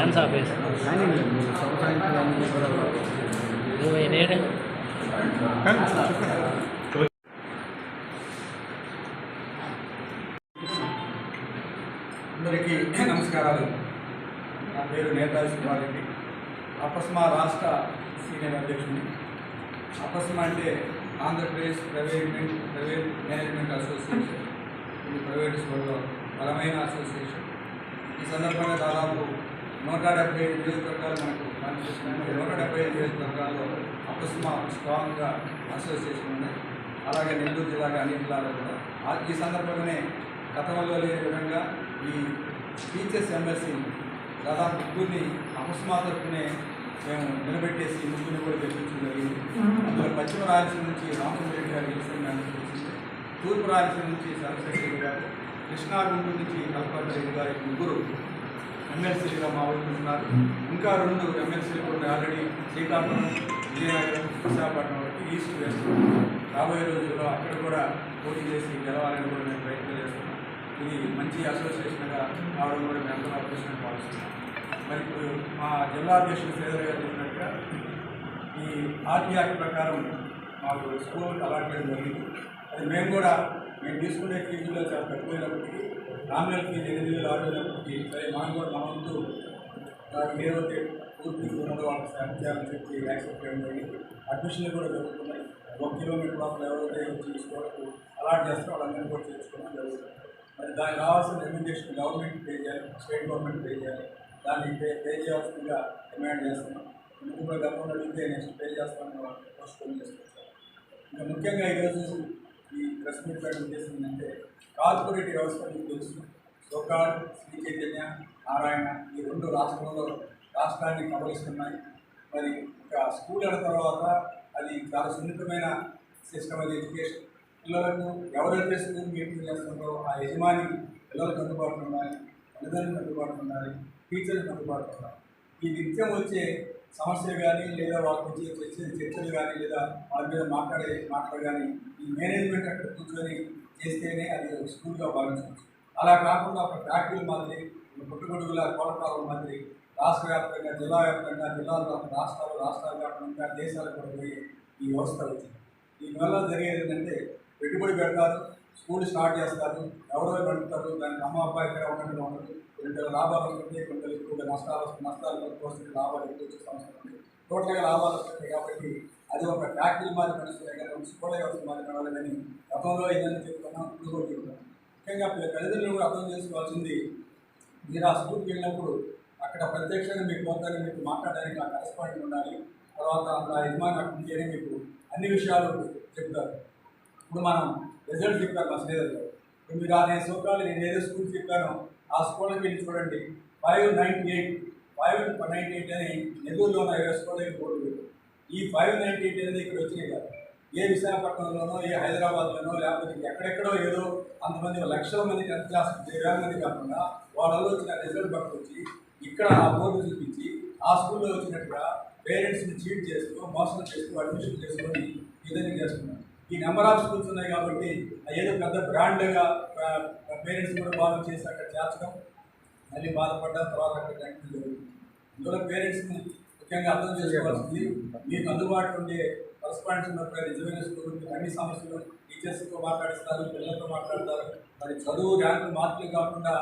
Fans ఆపేసి ఇరవై అందరికీ నమస్కారాలు. నా పేరు నేతాజీ శివారెడ్డి. అపస్మా రాష్ట్ర సీనియర్ అధ్యక్షుడిని. అపస్మా అంటే Andhra Pradesh private private management association. ఇది ప్రైవేట్ స్కూల్లో బలమైన అసోసియేషన్. ఈ సందర్భంగా దాదాపు నూట డెబ్బై ఐదు నియోజకవర్గాలు మనకు పనిచేస్తున్నాయి నూట డెబ్బై ఐదు నియోజకవర్గాల్లో అపస్మా స్ట్రాంగ్గా అసోసియేషన్ ఉన్నాయి అలాగే నెల్లూరు జిల్లాగా అన్ని జిల్లాలో కూడా. ఈ సందర్భంగానే గతంలో లేని విధంగా ఈ టీచర్స్ ఎమ్మెల్సీ దాదాపు ముగ్గురిని అపస్మా తరఫునే మేము నిలబెట్టేసి ముగ్గురిని కూడా గెలిపించడం జరిగింది. అందులో పశ్చిమ రాయలసీమ నుంచి రామచంద్రెడ్డి గారు గెలిచిన తూర్పు రాయలసీమ నుంచి సరస్వతి గారు కృష్ణా గుంటూరు నుంచి కల్పన రెడ్డి గారి ముగ్గురు ఎమ్మెల్సీలుగా మా ఊరికి ఉన్నారు ఇంకా రెండు ఎమ్మెల్సీలు కూడా ఆల్రెడీ శ్రీకాకుళం విజయనగరం విశాఖపట్నం వరకు ఈస్ట్ వెస్ట్ రాబోయే రోజుల్లో అక్కడ కూడా పోటీ చేసి గెలవాలని కూడా మేము ప్రయత్నం చేస్తున్నాం ఇది మంచి అసోసియేషన్గా కావడం కూడా మేము అందరూ అదృష్టంగా భావిస్తున్నాం మరి ఇప్పుడు మా జిల్లా అధ్యక్షుడు శ్రీధర్ గారు చెప్పినట్టుగా ఈ ఆర్టీ యాక్ట్ ప్రకారం మాకు స్కూల్ అలాట్ చేయడం జరిగింది. అది మేము కూడా మేము తీసుకునే ఫీజులో చాలా తక్కువైనప్పటికీ నామినల్ ఫీజు ఎనిమిది వేలు ఆరు వేలప్పటికీ సరే మనం కూడా మన వంతు ఏదైతే పూర్తి ఉన్నదో వాళ్ళకి సాయం చేయాలని చెప్పి యాక్సెప్ట్ చేయడం జరిగింది. అడ్మిషన్లు కూడా జరుగుతున్నాయి. ఒక కిలోమీటర్ లోపల ఎవరైతే వచ్చి స్కూళ్ళకు అలాట్ చేస్తారో వాళ్ళందరినీ కూడా చేర్చుకోవడం జరుగుతుంది. మరి దానికి కావాల్సిన రెమ్యూనరేషన్ గవర్నమెంట్ పే చేయాలి స్టేట్ గవర్నమెంట్ పే చేయాలి. దానికి పే పే చేయాల్సిందిగా డిమాండ్ చేస్తున్నాం. ఇంకొక కూడా గతంలో అడిగితే నెక్స్ట్ పే చేస్తామని వాళ్ళు పోస్ట్పోన్ చేస్తారు ఇంకా ముఖ్యంగా ఈరోజు ఈ ప్రెస్ మీట్ పెట్టడం చేసిందంటే కార్పొరేట్ వ్యవస్థ మీకు తెలుస్తుంది సోకాడ్ శ్రీ చైతన్య నారాయణ ఈ రెండు రాష్ట్రంలో రాష్ట్రాన్ని కబలిస్తున్నాయి. మరి ఒక స్కూల్ అయిన తర్వాత అది చాలా సున్నితమైన సిస్టమ్ అది ఎడ్యుకేషన్ పిల్లలకు ఎవరైతే స్కూల్ మెయింటైన్ చేస్తున్నారో ఆ యజమాని పిల్లలకు అందుబాటులో ఉండాలి తల్లిదండ్రులకు అందుబాటులో ఉండాలి టీచర్లకు అందుబాటులో ఉండాలి. ఈ నిత్యం వచ్చే సమస్యలు కానీ లేదా వాళ్ళకి వచ్చే చర్చ చర్చలు కానీ లేదా వాళ్ళ మీద మాట్లాడే మాటలు కానీ ఈ మేనేజ్మెంట్ అక్కడ కూర్చొని చేస్తేనే అది స్కూల్గా భావించవచ్చు. అలా కాకుండా ఒక ఫ్యాక్టరీ మాదిరి ఒక పుట్టుగొడుగుల కోటకాలం మాదిరి రాష్ట్ర వ్యాప్తంగా జిల్లా వ్యాప్తంగా జిల్లాల రాష్ట్రాలు రాష్ట్రాల వ్యాప్తంగా దేశాలకు కూడా పోయి ఈ వ్యవస్థ వచ్చింది. దీనివల్ల జరిగేది ఏంటంటే పెట్టుబడి పెడతారు స్కూల్ స్టార్ట్ చేస్తారు ఎవరో పెడతారు దానికి అమ్మ అబ్బాయి ఇక్కడ ఉండడం ఉండదు కొంత లాభాలు వస్తుంటాయి కొంత ఎక్కువగా నష్టాలు నష్టాలు వస్తుంది లాభాలు ఎక్కువ వచ్చే సమస్యలు ఉంటాయి టోటల్గా లాభాలు వస్తాయి కాబట్టి అది ఒక ఫ్యాక్టరీ మాది నడుస్తున్నాయి కానీ స్కూల్ వ్యవస్థ మాది నడవాలి కానీ గతంలో ఏదైనా చెప్తున్నాం ఇప్పుడు కూడా చెప్తున్నాం. ముఖ్యంగా పిల్ల- కూడా అర్థం చేసుకోవాల్సింది మీరు ఆ స్కూల్కి వెళ్ళినప్పుడు అక్కడ ప్రత్యక్షంగా మీకు పోతానే మీకు మాట్లాడడానికి ఆ కరెస్పాండెంట్ ఉండాలి. తర్వాత ఆ యజమాని అక్కడ ఉంటేనే మీకు అన్ని విషయాలు చెప్తారు. ఇప్పుడు మనం రిజల్ట్ చెప్పారు మా స్నేహితులు. ఇప్పుడు మీరు ఆ నేను సూత్రాలు నేను ఏదో స్కూల్ చెప్పానో ఆ స్కూల్కి వెళ్ళి చూడండి. Five ninety eight five ninety eight అని నెల్లూరులో ఉన్న స్కూల్ స్కూళ్ళకి పోటీ ఈ ఫైవ్ నైంటీ ఎయిట్ అనేది ఇక్కడ వచ్చినాయి కదా. ఏ విశాఖపట్నంలోనో ఏ హైదరాబాద్లోనో లేకపోతే ఎక్కడెక్కడో ఏదో అంతమంది లక్షల మంది టెన్త్ క్లాస్ వేల మంది కాకుండా వాళ్ళలో వచ్చిన రిజల్ట్ పట్టుకొచ్చి ఇక్కడ ఆ బోర్డు చూపించి ఆ స్కూల్లో వచ్చినట్టుగా పేరెంట్స్ని చీట్ చేస్తూ మోసం చేస్తూ అడ్మిషన్ చేసుకొని ఇదని చేస్తున్నారు. ఈ నెంబర్ ఆఫ్ స్కూల్స్ ఉన్నాయి కాబట్టి ఏదో పెద్ద బ్రాండ్గా పేరెంట్స్ కూడా బాగా చేసి అక్కడ చేర్చడం మళ్ళీ బాధపడ్డ తర్వాత అక్కడ జరుగుతుంది ఇందులో పేరెంట్స్ని ముఖ్యంగా అర్థం చేసుకోవాల్సింది మీకు అందుబాటులో ఉండే కరస్పాండెంట్స్ ఉన్నప్పుడు నిజమైన స్కూల్ అన్ని సమస్యలు టీచర్స్తో మాట్లాడిస్తారు పిల్లలతో మాట్లాడతారు. మరి చదువు ర్యాంకు మార్కులు కాకుండా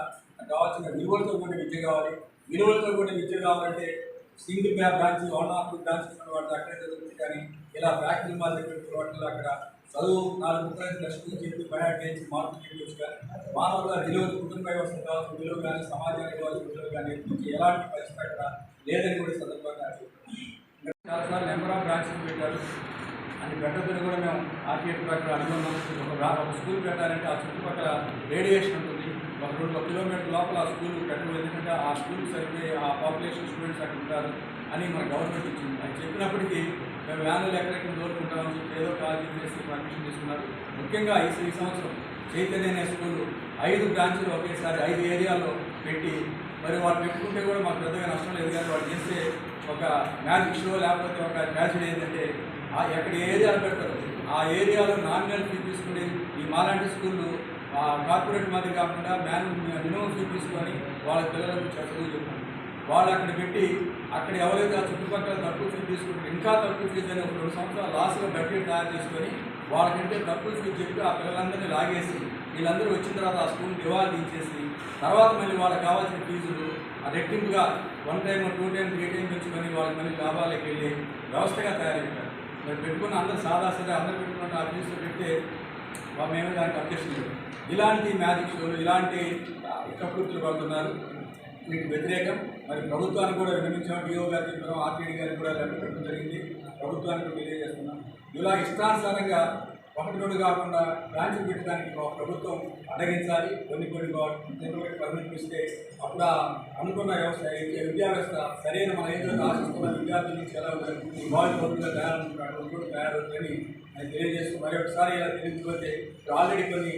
కావాల్సిన విలువలతో కూడా విద్య కావాలి. విలువలతో కూడా విద్య కావాలంటే సింగిల్ బ్యా బ్రాంచ్ వన్ ఆఫ్ బ్రాంచెస్ వాటి అక్కడే చదువుతుంది కానీ ఇలా ఫ్యాక్టరీ మాదిరి వాటిలో అక్కడ చదువు నాలుగు ముప్పై లక్షలు చెప్పి బయాట్ చేసి మార్పులు చెప్పవచ్చు మానవుల విలువ కుటుంబ వ్యవస్థ కావచ్చు విలువ కానీ సమాజానికి కావచ్చు విలువ కానీ ఎలాంటి పరిస్థితి అక్కడ లేదని కూడా సందర్భంగా చెప్తున్నాను. చాలాసార్లు నెంబర్ ఆఫ్ బ్రాంచెస్ పెట్టారు. అని పెట్టద్దని కూడా మేము ఆర్టీఎట్ ప్రకారం అనుకున్నాం ఒక ఒక స్కూల్ పెట్టాలంటే ఆ చుట్టుపక్కల రేడియేషన్ ఉంటుంది. ఒక రెండు ఒక కిలోమీటర్ లోపల ఆ స్కూల్ పెట్టడం ఎందుకంటే ఆ స్కూల్ సరిపోయే ఆ పాపులేషన్ స్టూడెంట్స్ అక్కడ ఉంటారు అని మన గవర్నమెంట్ ఇచ్చింది. అది చెప్పినప్పటికీ మేము వ్యాన్లు ఎక్కడెక్కడ దోరుకుంటామని చెప్పి ఏదో కాల్ చేసి పర్మిషన్ తీసుకున్నారు. ముఖ్యంగా ఈ ఈ సంవత్సరం చైతన్య అనే స్కూల్. ఐదు బ్రాంచ్లు ఒకేసారి ఐదు ఏరియాల్లో పెట్టి మరి వాళ్ళు పెట్టుకుంటే కూడా మాకు పెద్దగా నష్టం లేదు. కానీ వాళ్ళు చేస్తే ఒక మ్యాజిక్ షో లేకపోతే ఒక ట్రాజడీ ఏంటంటే ఆ ఎక్కడ ఏరియాలు పెడతారు? ఆ ఏరియాలో నామినల్ ఫీ తీసుకుని ఈ మాలాంటి స్కూళ్ళు కార్పొరేట్ మాదిరి కాకుండా మ్యాన్ మినిమం ఫీ తీసుకొని వాళ్ళ పిల్లలకు చదువు చెప్పారు వాళ్ళు అక్కడ పెట్టి అక్కడ ఎవరైతే ఆ చుట్టుపక్కల తక్కువ ఫీజు తీసుకుంటే ఇంకా తక్కువ ఫీజు అని ఒక రెండు సంవత్సరాలు లాస్ట్గా బడ్జెట్ తయారు చేసుకొని వాళ్ళకంటే తక్కువ ఫీజు చెప్పి ఆ పిల్లలందరినీ లాగేసి వీళ్ళందరూ వచ్చిన తర్వాత ఆ స్కూల్ దివాళీ తీసేసి తర్వాత మళ్ళీ వాళ్ళకి కావాల్సిన ఫీజులు ఆ రెట్టింపుగా one time two time three time పెంచుకొని వాళ్ళకి మళ్ళీ లాభాలకి వెళ్ళి వ్యవస్థగా తయారైపోయారు. మరి పెట్టుకున్న అందరూ సాదా సరే అందరూ పెట్టుకున్న ఆ ఫీజు పెడితే మేమే దానికి అబ్జెక్షన్ లేదు ఇలాంటి మ్యాజిక్ షోలు ఇలాంటి కకృతులు పడుతున్నారు. మీకు వ్యతిరేకం మరి ప్రభుత్వానికి కూడా విన్నవించాం డిఓ గారికి చెప్పాం ఆర్టీడీ గారికి కూడా లెటర్ పెట్టడం జరిగింది. ప్రభుత్వానికి కూడా తెలియజేస్తున్నాం. ఇలా ఇష్టానుసారంగా ఒకటి రెండు కాకుండా బ్రాంచ్లు పెట్టడానికి ప్రభుత్వం అడగించాలి కొన్ని కొన్ని జనరల్ పర్మిట్ ఇస్తే అప్పుడు అనుకున్న వ్యవస్థ విద్యా వ్యవస్థ సరైన మన ఏదో ఆశిస్తున్న విద్యార్థుల నుంచి ఎలా ఉంటుంది వాళ్ళు కొద్దిగా తయారవుతున్నారు తయారవుతుందని నేను తెలియజేస్తూ మరి ఒకసారి ఇలా తెలియకపోతే ఆల్రెడీ కొన్ని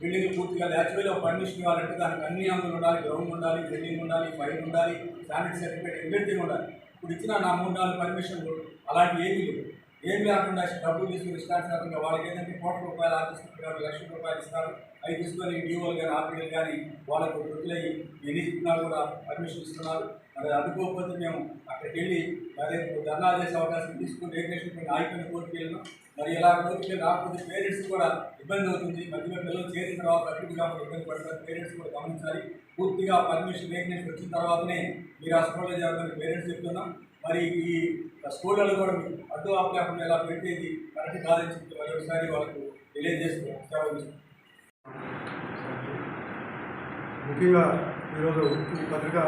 బిల్డింగ్ పూర్తిగా న్యాచురల్గా పర్మిషన్ ఇవ్వాలంటే దానికి అన్ని అంగులు ఉండాలి గ్రౌండ్ ఉండాలి బిల్డింగ్ ఉండాలి ఫైర్ ఉండాలి శానిటరీ సర్టిఫికేట్ ఎవ్రీథింగ్ ఉండాలి. ఇప్పుడు ఇచ్చిన నా మూడు నాలుగు పర్మిషన్లు అలాంటివి ఏమీ లేవు. ఏం లేకుండా డబ్బులు తీసుకుని ఇష్టానుసారంగా వాళ్ళకి ఏంటంటే కోట్ల రూపాయలు ఆర్టిస్ట్ లక్ష రూపాయలు ఇస్తారు. అవి తీసుకొని డిఓలు కానీ ఆర్పీలు కానీ వాళ్ళకు వృద్ధులయ్యి ఎన్ని కూడా పర్మిషన్ ఇస్తున్నారు. మరి అందుకోకపోతే మేము అక్కడికి వెళ్ళి మరి ధర్నా చేసే అవకాశం తీసుకుని రేగులేషన్ నాయకులను కోర్టుకు వెళ్ళినాం. మరి ఇలా కోర్టుకి రాకపోతే పేరెంట్స్ కూడా ఇబ్బంది అవుతుంది. మధ్యలో పిల్లలు చేరిన తర్వాత అడ్డుగా కూడా ఇబ్బంది పడతారు. పేరెంట్స్ కూడా గమనించాలి. పూర్తిగా పర్మిషన్ రేగులేషన్ వచ్చిన తర్వాతనే మీరు ఆ స్కూల్లో చేరదని పేరెంట్స్ చెప్తున్నాం. మరి ఈ స్కూళ్ళలో కూడా అడ్డు ఆపలేకుండా ఇలా పెట్టేది కరెక్ట్ కాదని చెప్తే మరి ఒకసారి వాళ్ళకు తెలియజేస్తున్నాం. సెలవు ముఖ్యంగా ఈరోజు ఈ పత్రికా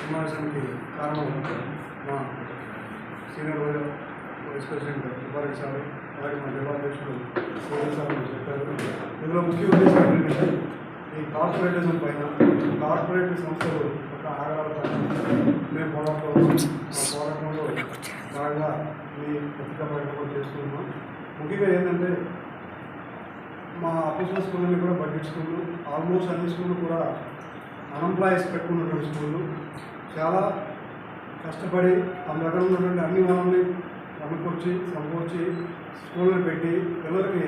సమావేశానికి కారణం మా సీనియర్ వైస్ ప్రెసిడెంట్ ఉపాధి సార్ అలాగే మా జిల్లాధ్యక్షుడు సోదరు సార్ చెప్పారు. ఇందులో ముఖ్య ఉద్దేశం ఏంటంటే ఈ కార్పొరేటిజం పైన కార్పొరేట్ సంస్థలు ఒక ఆధారాల పైన మేము పోరాటం పోరాటంలో బాగా మీ పత్రికా ప్రకటన చేస్తున్నాం. ముఖ్యంగా ఏంటంటే మా అఫీషియల్ స్కూళ్ళని కూడా బడ్జెట్ స్కూళ్ళు ఆల్మోస్ట్ అన్ని స్కూళ్ళు కూడా అన్ఎంప్లాయీస్ పెట్టుకున్నటువంటి స్కూళ్ళు. చాలా కష్టపడి తమ దగ్గర ఉన్నటువంటి అన్ని వనరుల్ని సమకూర్చి సమకూర్చి స్కూళ్ళని పెట్టి పిల్లలకి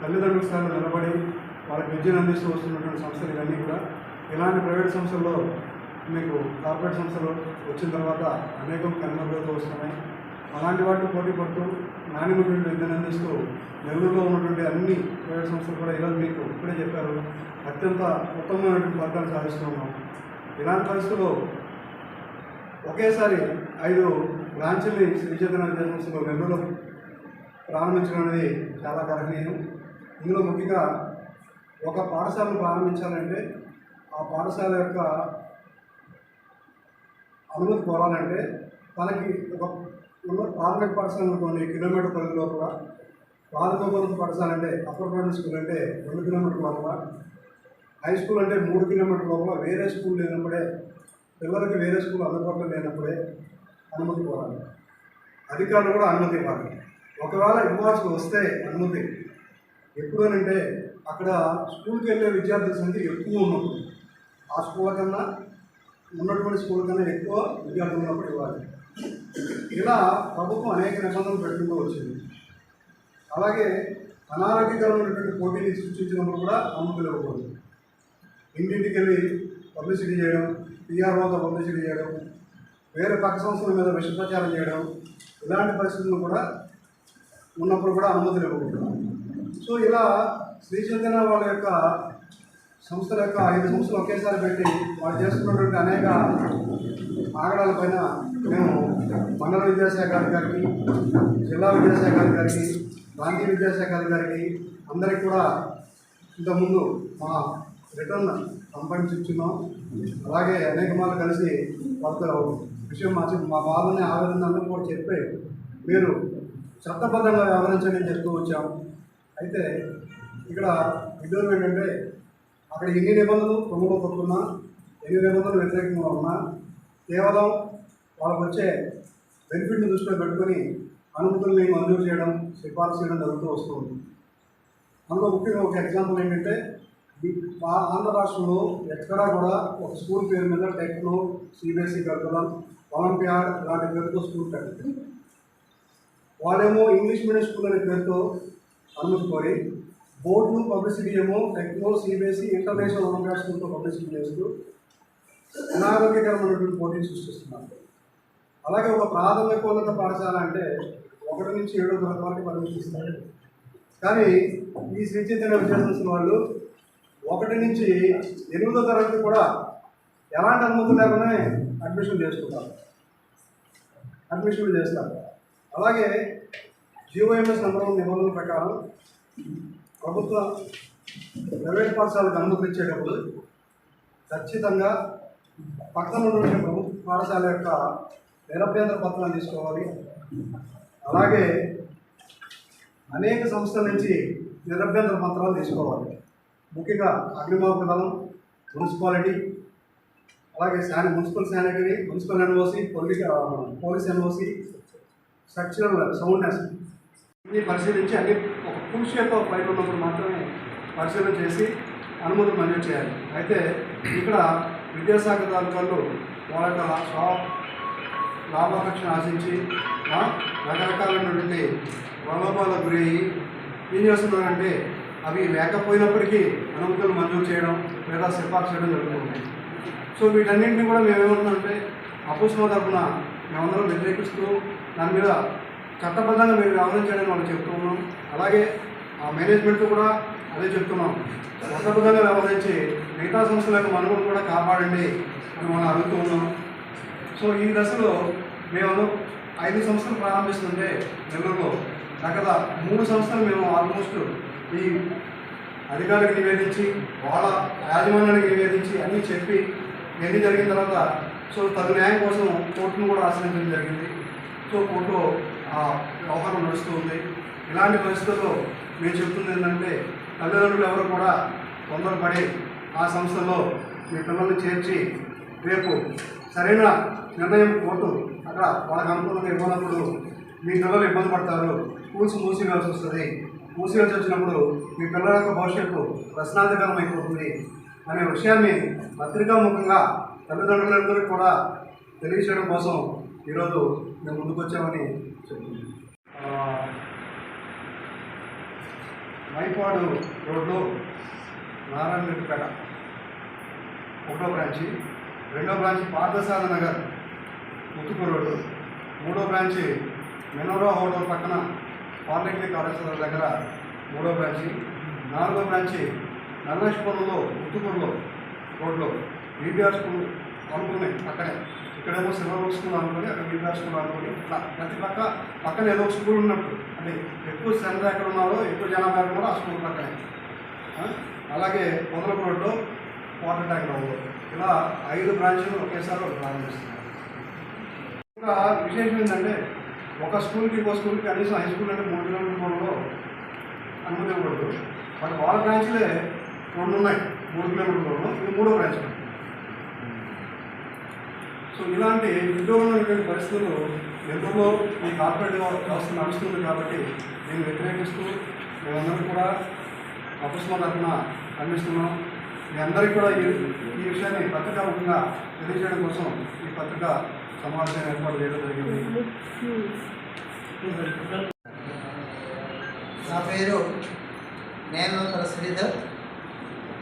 తల్లిదండ్రుల స్థాయిలో నిలబడి వాళ్ళకి విద్యను అందిస్తూ వస్తున్నటువంటి సంస్థలు ఇవన్నీ కూడా. ఇలాంటి ప్రైవేట్ సంస్థల్లో మీకు కార్పొరేట్ సంస్థలు వచ్చిన తర్వాత అనేకం కనుమరుగవుతూ వస్తున్నాయి. అలాంటి వాటిని పోటీ పడుతూ నాణ్యమైనటువంటి విద్యను అందిస్తూ నెల్లూరులో ఉన్నటువంటి అన్ని ప్రైవేట్ సంస్థలు కూడా ఈరోజు మీకు ఇప్పుడే చెప్పారు. అత్యంత ఉత్తమమైనటువంటి ఫలితాలు సాధిస్తున్నాం ఇలాంటి పరిస్థితుల్లో ఒకేసారి ఐదు బ్రాంచ్ల్ని శ్రీ చైతన్య సంస్థలో నెల్లూరులో ప్రారంభించడం అనేది చాలా గర్హనీయం ఇందులో ముఖ్యంగా ఒక పాఠశాలను ప్రారంభించాలంటే ఆ పాఠశాల యొక్క అనుమతి కోరాలంటే తనకి ఒక ప్రాథమిక పాఠశాల అనుకోండి కిలోమీటర్ పరిధి లోపల ప్రాథమిక పాఠశాల అంటే అప్పర్ ప్రైమరీ స్కూల్ అంటే రెండు కిలోమీటర్ లోపల హై స్కూల్ అంటే మూడు కిలోమీటర్ లోపల వేరే స్కూల్ లేనప్పుడే పిల్లలకి వేరే స్కూల్ అందుబాటులో లేనప్పుడే అనుమతి కోరాలి అధికారులు కూడా అనుమతి ఇవ్వాలి. ఒకవేళ ఇవ్వాల్సి వస్తే అనుమతి. ఎప్పుడనంటే అక్కడ స్కూల్కి వెళ్ళే విద్యార్థుల సంఖ్య ఎక్కువ ఉన్నప్పుడు. ఆ స్కూల్ కన్నా ఉన్నటువంటి స్కూల్ కన్నా ఎక్కువ విద్యార్థులు ఉన్నప్పుడు ఇవ్వాలి. ఇలా ప్రభుత్వం అనేక నిబంధనలు పెట్టుకుంటూ వచ్చింది. అలాగే అనారోగ్యకరమైనటువంటి పోటీని సృష్టించినప్పుడు కూడా అనుమతులు ఇవ్వకూడదు ఇంటింటికి వెళ్ళి పబ్లిసిటీ చేయడం పీఆర్ఓతో పబ్లిసిటీ చేయడం వేరే పక్క సంస్థల మీద విష ప్రచారం చేయడం ఇలాంటి పరిస్థితులు కూడా ఉన్నప్పుడు కూడా అనుమతులు ఇవ్వకూడదు సో ఇలా శ్రీ చైతన్య వాళ్ళ యొక్క సంస్థల యొక్క ఐదు సంస్థలు ఒకేసారి పెట్టి వాళ్ళు చేస్తున్నటువంటి అనేక ఆగడాలపైన మేము మండల విద్యాశాఖ అధికారికి జిల్లా విద్యాశాఖ అధికారికి ప్రాంతీయ విద్యాశాఖ అధికారికి అందరికి కూడా ఇంతకుముందు మా రిటర్న్ కంపెనీస్ అలాగే అనేక మార్లు కలిసి వాళ్ళతో విషయం మా మా బాధని ఆవేదన కూడా చెప్పి మీరు చట్టబద్ధంగా వ్యవహరించండి అని చెప్తూ వచ్చాం. అయితే ఇక్కడ విడ్డూరం ఏంటంటే అక్కడ ఎన్ని నిబంధనలు తొమ్మిదో కొట్టుకున్నా ఎన్ని నిబంధనలు వ్యతిరేకంగా ఉన్నా కేవలం వాళ్ళకు వచ్చే బెనిఫిట్ని దృష్టిలో పెట్టుకొని అనుమతుల్ని మంజూరు చేయడం సిఫార్సు చేయడం జరుగుతూ వస్తుంది అందులో ముఖ్యంగా ఒక ఎగ్జాంపుల్ ఏంటంటే ఆంధ్ర రాష్ట్రంలో ఎక్కడా కూడా ఒక స్కూల్ పేరు మీద టెక్నో సిబిఎస్ఈ కరికులం ఒలింపియాడ్ ఇలాంటి పేరుతో స్కూల్ పెట్టారు. వాళ్ళేమో ఇంగ్లీష్ మీడియం స్కూల్ అనే పేరుతో అనుమతిపోయి బోర్డు బోర్డులు పబ్లిసిటీ ఏమో టెక్నో సిబిఎస్ఈ ఇంటర్నేషనల్ ఒలింపియాడ్ స్కూల్తో పబ్లిసిటీ చేస్తూ అనారోగ్యకరమైనటువంటి పోటీలు సృష్టిస్తున్నారు. అలాగే ఒక ప్రాథమికోన్నత పాఠశాల అంటే ఒకటి నుంచి ఏడో తరగతి వరకు పరిమితిస్తారు. కానీ ఈ శ్రీ చైతన్య విద్యాసంస్థ వాళ్ళు ఒకటి నుంచి ఎనిమిదో తరగతి కూడా ఎలాంటి అనుమతి లేకుండానే అడ్మిషన్ చేసుకుంటారు. అడ్మిషన్లు చేస్తారు. అలాగే జిఓఎంఎస్ నెంబర్ వన్ నిబంధనల ప్రకారం ప్రభుత్వ ప్రైవేట్ పాఠశాలకు అనుమతి ఇచ్చేటప్పుడు ఖచ్చితంగా పక్కన ఉన్నటువంటి ప్రభుత్వ పాఠశాల యొక్క నిరభ్యంతర పత్రాలు తీసుకోవాలి. అలాగే అనేక సంస్థల నుంచి నిరభ్యంతర పత్రాలు తీసుకోవాలి. ముఖ్యంగా అగ్నిమాపక దళం మున్సిపాలిటీ అలాగే శాని municipal sanitary municipal NOC police police NOC structural soundness ఇవన్నీ పరిశీలించి అన్ని ఒక ఫుల్ షేప్ ఆఫ్ ఉన్నప్పుడు మాత్రమే పరిశీలన చేసి అనుమతులు మంజూరు చేయాలి. అయితే ఇక్కడ విద్యాశాఖ అధికారులు వాళ్ళ యొక్క లాభాపేక్షను ఆశించి రకరకాలైనటువంటి ప్రలోభాలకు గురయ్యి ఏం చేస్తున్నారంటే అవి లేకపోయినప్పటికీ అనుమతులు మంజూరు చేయడం లేదా సిఫార్సు చేయడం జరుగుతుంది. సో వీటన్నింటినీ కూడా మేము ఏమంటున్నామంటే అపుష్మ తరఫున మేమందరం వ్యతిరేకిస్తూ దాని మీద చట్టబద్ధంగా మీరు వ్యవహరించాలని వాళ్ళు చెప్తూ ఉన్నాం. అలాగే ఆ మేనేజ్మెంట్ కూడా అదే చెప్తున్నాం. చట్టబద్ధంగా వ్యవహరించి మిగతా సంస్థల యొక్క కూడా కాపాడండి అని మనం అడుగుతూ ఉన్నాం. సో ఈ దశలో మేము ఐదు సంస్థలు ప్రారంభిస్తుంటే నెల్లూరులో గత మూడు సంస్థలు మేము ఆల్మోస్ట్ ఈ అధికారికి నివేదించి వాళ్ళ యాజమాన్యానికి నివేదించి అన్నీ చెప్పి ఎన్ని జరిగిన తర్వాత సో తగు న్యాయం కోసం కోర్టును కూడా ఆశ్రయించడం జరిగింది. సో కోర్టులో ఆ వ్యవహారం నడుస్తూ ఉంది. ఇలాంటి పరిస్థితుల్లో మేము చెప్తుంది ఏంటంటే తల్లిదండ్రులు ఎవరు కూడా తొందరపడి ఆ సంస్థలో మీ పిల్లల్ని చేర్చి రేపు సరైన నిర్ణయం కోర్టు అక్కడ వాళ్ళకి అనుకూలంగా ఇవ్వనప్పుడు మీ పిల్లలు ఇబ్బంది పడతారు. స్కూల్స్ మూసివేయాల్సి వస్తుంది. మూసివేయాల్సి వచ్చినప్పుడు మీ పిల్లల యొక్క భవిష్యత్తు ప్రశ్నార్థకరం అయిపోతుంది అనే విషయాన్ని పత్రికాముఖంగా తల్లిదండ్రులందరికీ కూడా తెలియచేయడం కోసం ఈరోజు మేము ముందుకొచ్చామని చెప్తున్నాం. మైపాడు రోడ్లో నారాయణపేట ఒకటో బ్రాంచి. రెండో బ్రాంచ్ పార్థసాద నగర్ ముత్తుకూరు రోడ్డు మూడో బ్రాంచి మెనోరా హోటల్ పక్కన పాలిటెక్నిక్ కళాశాల దగ్గర మూడో బ్రాంచి. నాలుగో బ్రాంచి నల్లేశ్వరంలో ముత్తుకూరులో రోడ్లో. బీబీఆర్ స్కూల్ అనుకుని పక్కనే ఇక్కడేమో సిల్వర్ స్కూల్ అనుకుని అక్కడ బీబీఆర్ స్కూల్ అనుకుని ప్రతి పక్క పక్కన ఏదో ఒక స్కూల్ ఉన్నట్టు. అంటే ఎక్కువ సెంటర్ ఎక్కడ ఉన్నారో ఎక్కువ జనాభా ఎక్కడ ఉన్నారో ఆ స్కూల్ పక్కనే. అలాగే పొదలకు రోడ్డు వాటర్ ట్యాంక్ రోడ్డు ఇలా ఐదు బ్రాంచ్లు ఒకేసారి ఒక చేస్తున్నారు. ఇంకా విశేషం ఏంటంటే ఒక స్కూల్కి ఇంకో స్కూల్కి కనీసం హై స్కూల్ అంటే మూడు కిలోమీటర్ దూరంలో అనుమతి ఇవ్వకూడదు. మరి వాళ్ళ బ్రాంచ్లే రెండు ఉన్నాయి మూడు కిలోమీటర్ దూరంలో. ఇది మూడో బ్రాంచ్ సో ఇలాంటి విడ్డూరమైనటువంటి పరిస్థితులు ఎంతలో ఈ కార్పొరేట్ వ్యవస్థ నడుస్తుంది కాబట్టి నేను వ్యతిరేకిస్తూ మేమందరం కూడా అపస్మాత్ తరఫున ఖండిస్తున్నాం మీ అందరికీ కూడా ఈ ఈ విషయాన్ని పత్రికాముఖంగా తెలియజేయడం కోసం ఈ పత్రిక సమావేశం ఏర్పాటు చేయడం జరిగింది. నా పేరు నేనంతర శ్రీధర్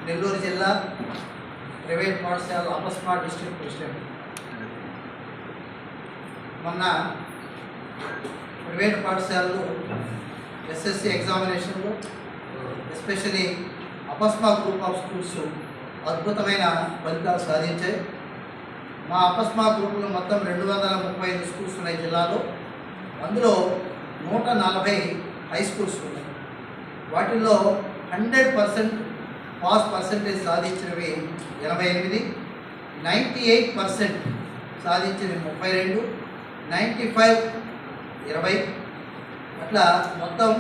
నెల్లూరు జిల్లా ప్రైవేట్ పాఠశాల అపస్మా డిస్ట్రిక్ట్ ప్రెసిడెంట్. మొన్న ప్రైవేట్ పాఠశాలలో ఎస్ఎస్సి ఎగ్జామినేషన్లో especially Apsma group of schools అద్భుతమైన ఫలితాలు సాధించాయి మా అపస్మా గ్రూపులో మొత్తం రెండు వందల ముప్పై ఐదు స్కూల్స్ ఉన్నాయి జిల్లాలో. అందులో నూట నలభై హై స్కూల్స్ ఉన్నాయి. వాటిల్లో హండ్రెడ్ పర్సెంట్ పాస్ పర్సెంటేజ్ సాధించినవి ఎనభై ఎనిమిది నైంటీ ఎయిట్ పర్సెంట్ సాధించినవి ముప్పై రెండు నైంటీ ఫైవ్ ఇరవై. అట్లా మొత్తం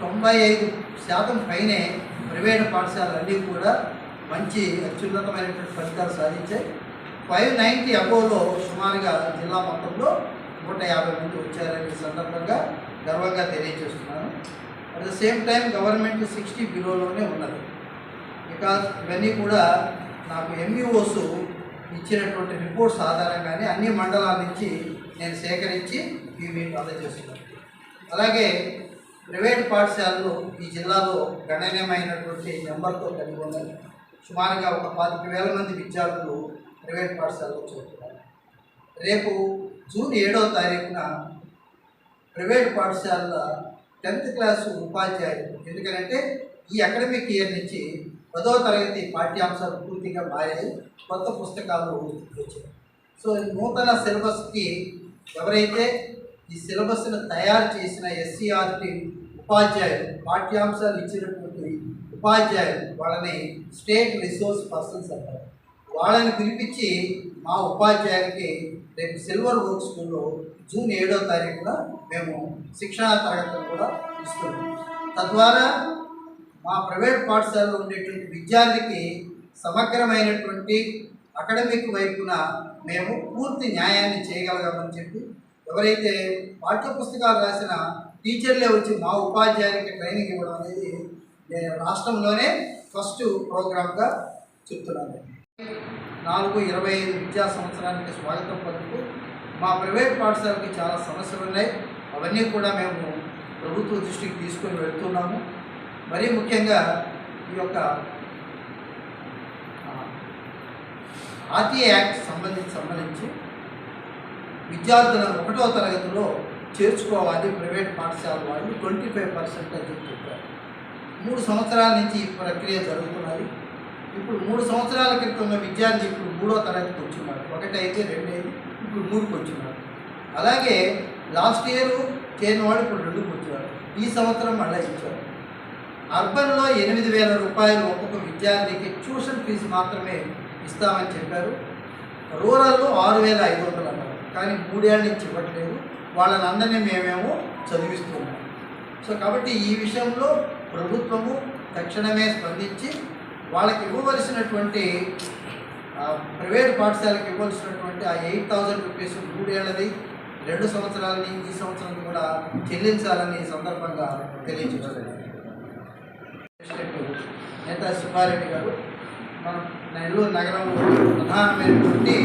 తొంభై ఐదు శాతం పైనే ప్రైవేట్ పాఠశాలలన్నీ కూడా మంచి అత్యున్నతమైనటువంటి ఫలితాలు సాధించాయి. ఫైవ్ నైంటీ అబోవ్లో సుమారుగా జిల్లా మొత్తంలో నూట యాభై మంది వచ్చారనే సందర్భంగా గర్వంగా తెలియజేస్తున్నాను. At the same time government sixty బిలోలోనే ఉన్నది. బికాస్ ఇవన్నీ కూడా నాకు ఎంఈఓస్ ఇచ్చినటువంటి రిపోర్ట్స్ ఆధారంగానే అన్ని మండలాల నుంచి నేను సేకరించి ఇవి మీకు అందజేస్తున్నాను. అలాగే ప్రైవేట్ పాఠశాలలు ఈ జిల్లాలో గణనీయమైనటువంటి నెంబర్తో కలిగి ఉన్నాయి సుమారుగా ఒక పాతిక వేల మంది విద్యార్థులు ప్రైవేట్ పాఠశాలలో చదువుతున్నారు రేపు జూన్ ఏడవ తారీఖున ప్రైవేట్ పాఠశాలల టెన్త్ క్లాసు ఉపాధ్యాయులు ఎందుకంటే ఈ అకాడమిక్ ఇయర్ నుంచి పదవ తరగతి పాఠ్యాంశాలు పూర్తిగా మారాయి కొత్త పుస్తకాలు వచ్చాయి. సో నూతన సిలబస్కి ఎవరైతే ఈ సిలబస్ను తయారు చేసిన ఎస్సీఆర్టీ ఉపాధ్యాయులు పాఠ్యాంశాలు ఇచ్చినటువంటి ఉపాధ్యాయులు వాళ్ళని స్టేట్ రిసోర్స్ పర్సన్స్ అంటారు. వాళ్ళని పిలిపించి మా ఉపాధ్యాయులకి రేపు సిల్వర్ వర్క్ స్కూల్లో జూన్ ఏడో తారీఖున మేము శిక్షణా తరగతులు కూడా ఇస్తున్నాం. తద్వారా మా ప్రైవేట్ పాఠశాలలో ఉండేటువంటి విద్యార్థికి సమగ్రమైనటువంటి అకాడమిక్ వైపున మేము పూర్తి న్యాయాన్ని చేయగలగామని చెప్పి ఎవరైతే పాఠ్యపుస్తకాలు రాసిన టీచర్లే వచ్చి మా ఉపాధ్యాయులకి ట్రైనింగ్ ఇవ్వడం అనేది నేను రాష్ట్రంలోనే ఫస్ట్ ప్రోగ్రామ్గా చెప్తున్నాను. నాలుగు ఇరవై ఐదు విద్యా సంవత్సరానికి స్వాగతం పలుకు మా ప్రైవేట్ పాఠశాలకి చాలా సమస్యలు ఉన్నాయి. అవన్నీ కూడా మేము ప్రభుత్వ దృష్టికి తీసుకొని వెళ్తున్నాము. మరీ ముఖ్యంగా ఈ యొక్క ఆర్టీఏ యాక్ట్ సంబంధించి సంబంధించి విద్యార్థులను ఒకటో తరగతిలో చేర్చుకోవాలి ప్రైవేట్ పాఠశాల వాళ్ళు ట్వంటీ ఫైవ్ పర్సెంట్ అని చెప్పి చెప్పారు. మూడు సంవత్సరాల నుంచి ఈ ప్రక్రియ జరుగుతున్నది. ఇప్పుడు మూడు సంవత్సరాల క్రితం ఉన్న విద్యార్థి ఇప్పుడు మూడో తరగతికి వచ్చిన్నాడు ఒకటి అయితే రెండు అయింది ఇప్పుడు మూడుకి వచ్చిన్నాడు అలాగే లాస్ట్ ఇయర్ చేరిన వాడు ఇప్పుడు రెండుకి వచ్చాడు ఈ సంవత్సరం మళ్ళీ ఇచ్చాడు. అర్బన్లో ఎనిమిది వేల రూపాయలు ఒక్కొక్క విద్యార్థికి ట్యూషన్ ఫీజు మాత్రమే ఇస్తామని చెప్పారు. రూరల్లో ఆరు వేల ఐదు వందలు అన్నారు. కానీ మూడేళ్ళ నుంచి ఇవ్వట్లేదు. వాళ్ళని అందరినీ మేమేమో చదివిస్తున్నాం. సో కాబట్టి ఈ విషయంలో ప్రభుత్వము తక్షణమే స్పందించి వాళ్ళకి ఇవ్వవలసినటువంటి ప్రైవేట్ పాఠశాలకు ఇవ్వాల్సినటువంటి ఆ ఎయిట్ థౌజండ్ రూపీస్ మూడేళ్ళది రెండు సంవత్సరాలని ఈ సంవత్సరం కూడా చెల్లించాలని సందర్భంగా తెలియజేశారు నేత సుబ్బారెడ్డి గారు మన నెల్లూరు నగరంలో ప్రధానమైనటువంటి